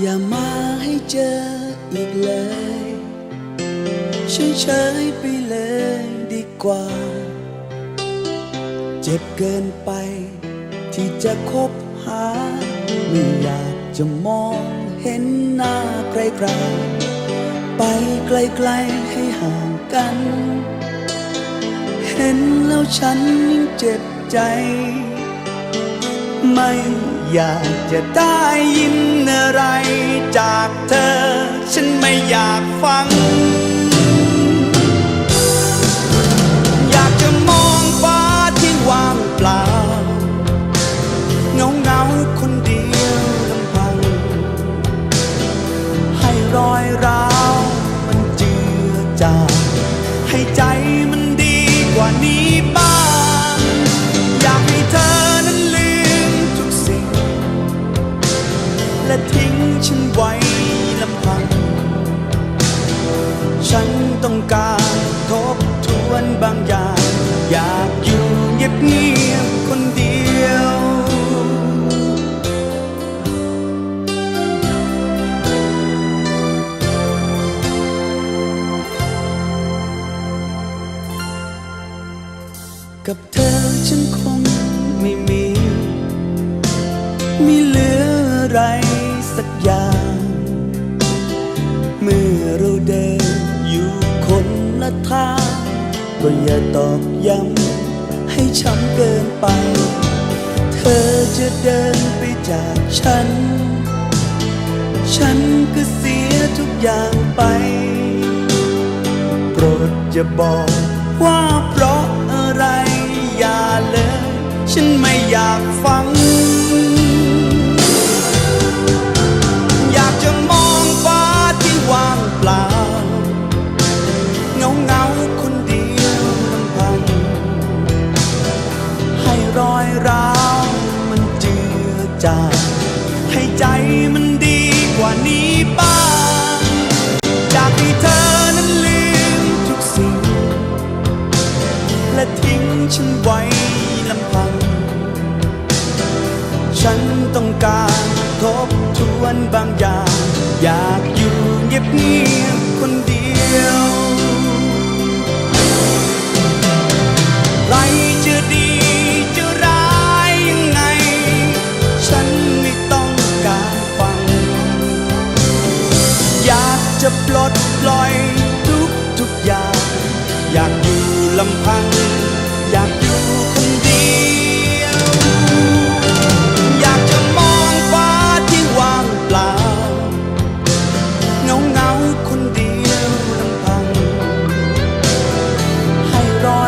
อย่ามาให้เจออีกเลยเฉยๆไปเลยดีกว่า เจ็บเกินไป ที่จะคบหา ไม่อยากจะมองเห็นหน้าใครๆไปไกลๆให้ห่างกัน เห็นแล้วฉันยิ่งเจ็บใจ ไม่ อยากจะได้ยินอะไรจากเธอ ฉันไม่อยากฟัง และทิ้งฉันไว้ลำพัง ฉันต้องการทบทวนบางอย่าง อยากอยู่เงียบๆคนเดียว กับเธอฉันคงไม่มี คนละทาก็อย่าตอกย้ำให้ช้ำเกินไป เธอจะเดินไปจากฉัน ฉันก็เสียทุกอย่างไป โปรดจะบอกว่าเพราะอะไร อย่าเลย ฉันไม่อยากฟัง ร้าวมันเจือจางให้ใจมันดีกว่านี้บ้างอยากให้เธอนั้นลืมทุกสิ่ง และทิ้งฉันไว้ลำพัง ฉันต้องการทบทวนบางอย่าง อยากอยู่เงียบเงียบคนเดียว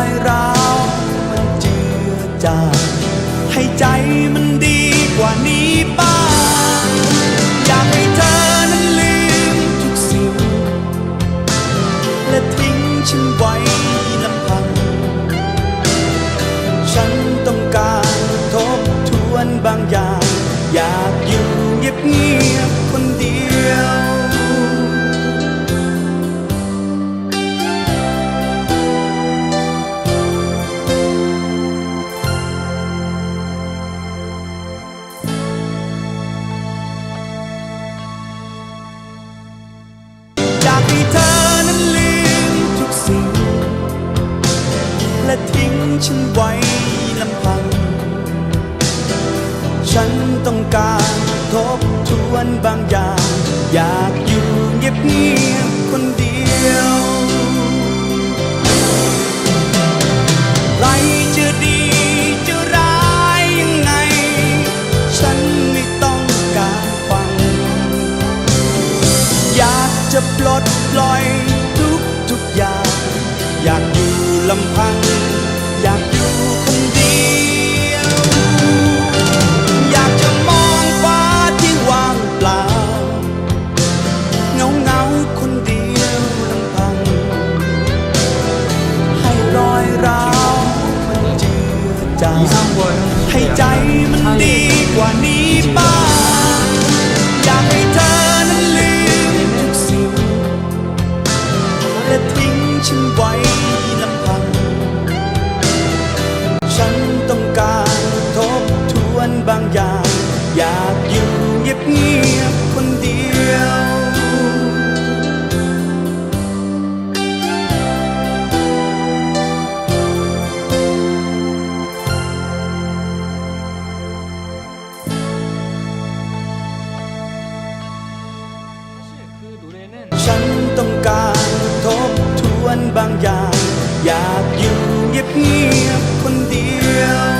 ให้รอยร้าวมันเจือจางให้ใจมันดีกว่านี้บ้างอยากให้เธอนั้นลืมทุกสิ่ง และทิ้งฉันไว้ ฉันไว้ลำพัง ฉันต้องการทบทวนบางอย่าง อยากอยู่เงียบเงียบคนเดียวใครจะดีจะร้ายยังไง ฉันไม่ต้องการฟัง อยากจะปลดปล่อยทุกทุกอย่าง อยากอยู่ลำพัง มันดีกว่านี้บ้างอยากให้เธอนั้นลืมทุกสิ่งและทิ้งฉันไว้ลำพัง ฉันต้องการทบทวนบางอย่าง ฉันต้องการทบทวนบางอย่าง อยากอยู่เงียบๆคนเดียว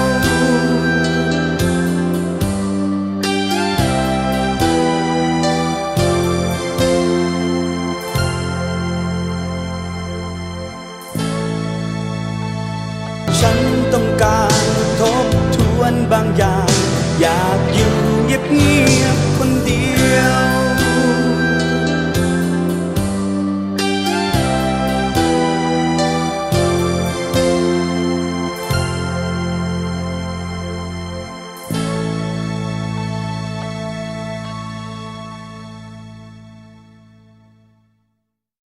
ฉันต้องการทบทวนบางอย่าง